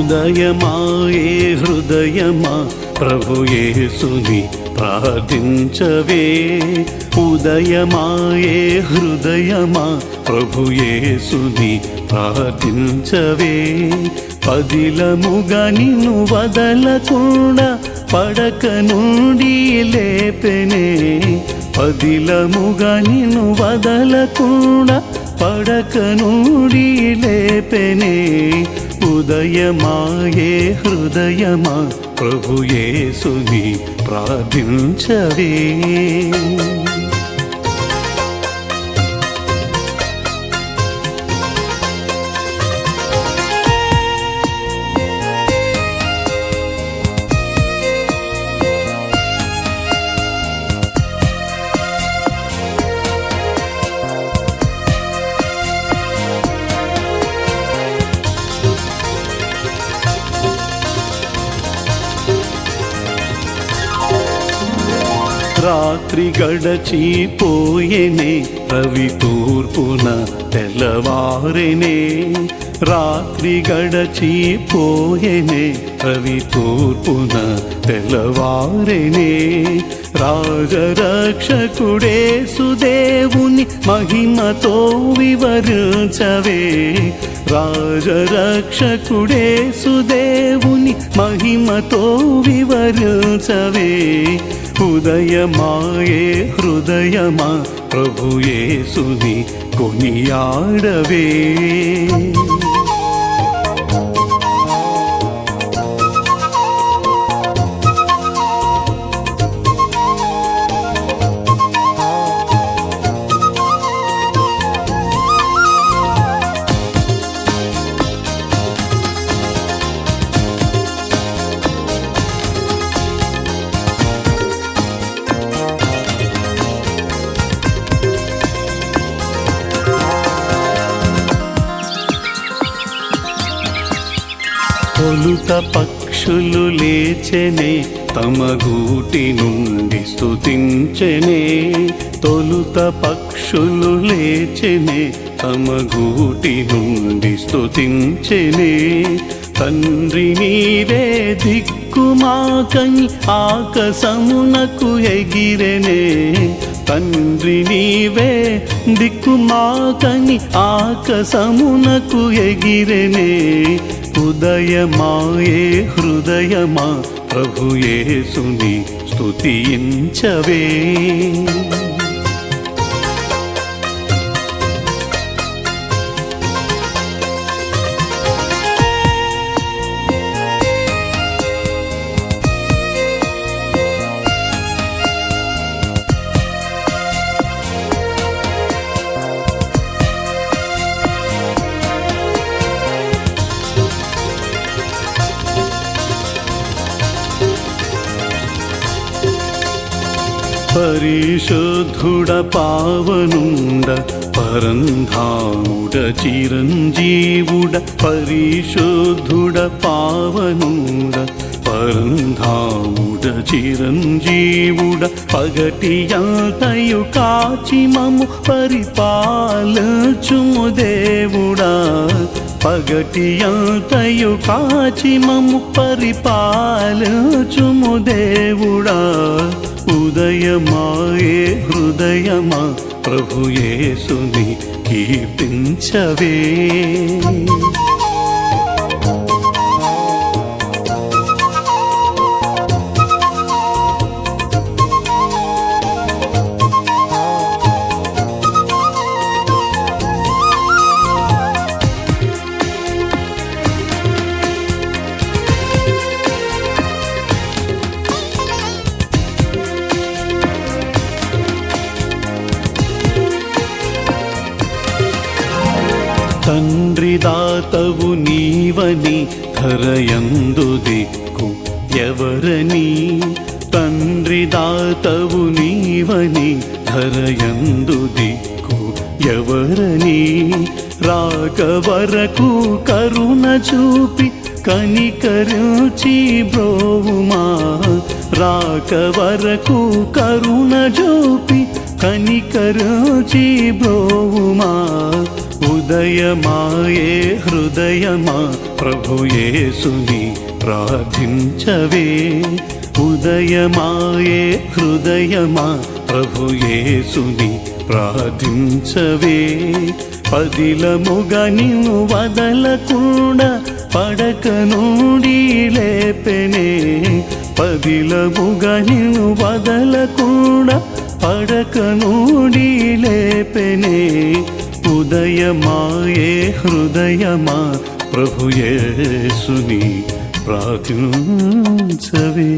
ఉదయమాయే హృదయమా? ప్రభు యేసుని ప్రార్థించవే. ఉదయమాయే హృదయమా? ప్రభు యేసుని ప్రార్థించవే. పదిలముగా నిన్ను వదలకుండా పడక నుండి లేపెనే. పదిలముగా నిన్ను వదలకుండా పడక నుండి లేపెనే. ఉదయమాయే హృదయమా ప్రభు యేసుని ప్రార్థించవే. రాత్రి గడచిపోయేనే రవి తూర్పున తెల్లవారెనే. రాత్రి గడచిపోయేనే రవి తూర్పున తెల్లవారెనే. రాజరక్షకుడే సుదేవుని మహిమతో వివరించవే. రాజరక్షకుడే సుదేవుని మహిమతో వివరించవే. ఉదయమాయే హృదయమా ప్రభు యేసుని కొనియాడవే తొలుత పక్షులు లేచెనే తమ గూటి నుండి స్థుతించెనే తొలుత పక్షులు లేచెనే తమ గూటి నుండి స్థుతించెనే తండ్రి నీవే దిక్కుమాకని ఆకసమునకు ఎగిరెనే. తండ్రి నీవే దిక్కుమాకని ఆకసమునకు ఎగిరెనే. ఉదయమాయే హృదయమా ప్రభు యేసుని స్తుతించవే. పరిశుద్ధుడ పావనుండ పరంధాముడ చిరంజీవుడ పరిశుద్ధుడ పావనుండ పరంధాముడ చిరంజీవుడ పగటి అంతయు కాచి మము పరిపాలచుము దేవుడా. పగటి అంతయు కాచి పరిపాలచుము దేవుడా. ఉదయమాయే హృదయమా ప్రభు యేసుని కీర్తించవే. తండ్రి దాతవు నీవని ధరయందు దిక్కు ఎవరని? తండ్రి దాతవు నీవని ధరయందు దిక్కు ఎవరని? రాక వరకు కరుణ చూపి కనికరించి బ్రోవుమా రాక వరకు కరుణ చూపి కనికరించి బ్రోవుమా హృదయమాయే హృదయమా ప్రభుయేసుని ప్రార్థించవే. ఉదయమాయే హృదయమా ప్రభుయేసుని ప్రార్థించవే. పదిలముగా నిన్ను వదలకుండా పడక నుండి లేపెనే. పదిలముగా నిన్ను వదలకుండా పడక నుండి లేపెనే. ఉదయమాయే హృదయమా ప్రభు యేసుని ప్రార్థించవే.